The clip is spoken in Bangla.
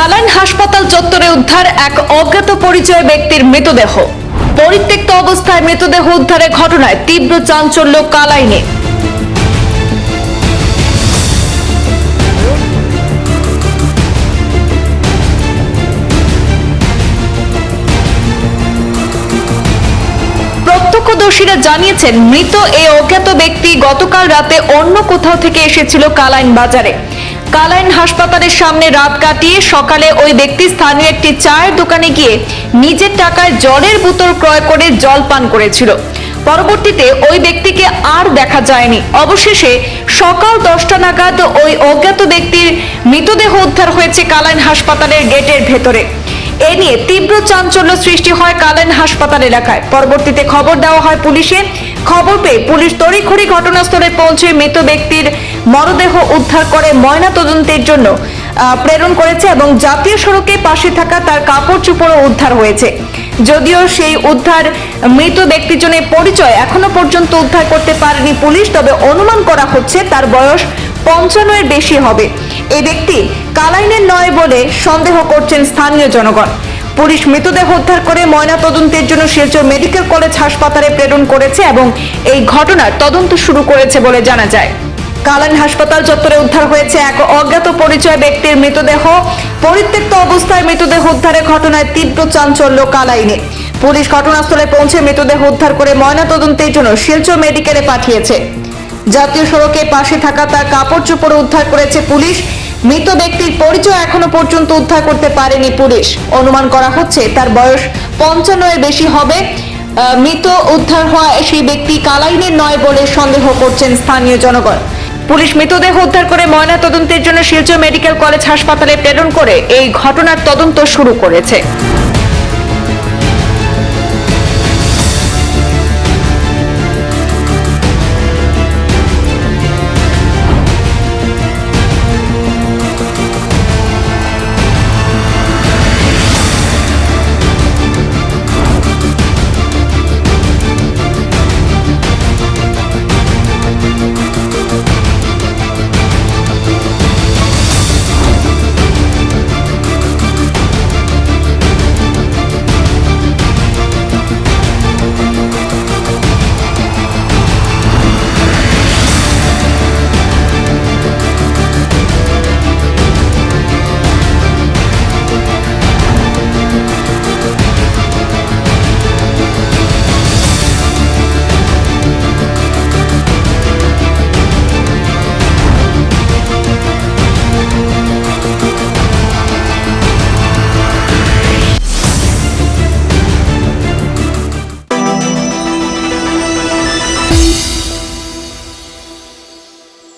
কালাইন হাসপাতাল চত্বরে উদ্ধার এক অজ্ঞাত পরিচয় ব্যক্তির মৃতদেহ। পরিত্যক্ত অবস্থায় মৃতদেহ উদ্ধারের ঘটনায় তীব্র চাঞ্চল্য কালাইনে। প্রত্যক্ষদর্শীরা জানিয়েছেন, মৃত এই অজ্ঞাত ব্যক্তি গতকাল রাতে অন্য কোথাও থেকে এসেছিল কালাইন বাজারে। কালাইন হাসপাতালের সামনে রাত কাটিয়ে সকালে ওই ব্যক্তি স্থানীয় একটি চায়ের দোকানে গিয়ে নিজের টাকায় জলের বোতল ক্রয় করে জল পান করেছিল। পরবর্তীতে ওই ব্যক্তিকে আর দেখা যায়নি। অবশেষে সকাল দশটা নাগাদ ওই অজ্ঞাত ব্যক্তির মৃতদেহ উদ্ধার হয়েছে কালাইন হাসপাতালের গেটের ভেতরে। এ নিয়ে তীব্র চাঞ্চল্য সৃষ্টি হয় কালাইন হাসপাতাল এলাকায়। পরবর্তীতে খবর দেওয়া হয় পুলিশে খবর পেয়ে পুলিশ তড়িঘড়ি ঘটনাস্থলে পৌঁছে মৃত ব্যক্তির মরদেহ উদ্ধার করে ময়না তদন্তের জন্য প্রেরণ করেছে এবং জাতীয় সড়কে পাশে থাকা তার কাপড় চোপড়ও উদ্ধার হয়েছে। যদিও সেই উদ্ধার মৃত ব্যক্তিজনের পরিচয় এখনও পর্যন্ত উদ্ধার করতে পারেনি পুলিশ, তবে অনুমান করা হচ্ছে তার বয়স পঞ্চান্নের বেশি হবে। এই ব্যক্তি কালাইনের নয় বলে সন্দেহ করছেন স্থানীয় জনগণ। পুলিশ মৃতদেহ উদ্ধার করে ময়না তদন্তের জন্য শিলচর মেডিকেল কলেজ হাসপাতালে প্রেরণ করেছে এবং এই ঘটনার তদন্ত শুরু করেছে বলে জানা যায়। কালান হাসপাতাল চত্বরে উদ্ধার হয়েছে এক অজ্ঞাত পরিচয় ব্যক্তির মৃতদেহ। পরিত্যক্ত অবস্থায় মৃতদেহ উদ্ধারের ঘটনায় তীব্র চাঞ্চল্য কালাইনে। পুলিশ ঘটনাস্থলে পৌঁছে মৃতদেহ উদ্ধার করে ময়না তদন্তের জন্য শিলচর মেডিকেলে পাঠিয়েছে। জাতীয় সড়কে পাশে থাকা তার কাপড় চোপড় উদ্ধার করেছে পুলিশ। মৃত ব্যক্তির পরিচয় এখনও পর্যন্ত উদ্ধার করতে পারেনি পুলিশ। অনুমান করা হচ্ছে তার বয়স পঞ্চান্ন এর বেশি হবে। মৃত উদ্ধার হওয়া সেই ব্যক্তি কালাইনের নয় বলে সন্দেহ করছেন স্থানীয় জনগণ। পুলিশ মৃতদেহ উদ্ধার করে ময়না তদন্তের জন্য শিলচর মেডিকেল কলেজ হাসপাতালে প্রেরণ করে এই ঘটনার তদন্ত শুরু করেছে।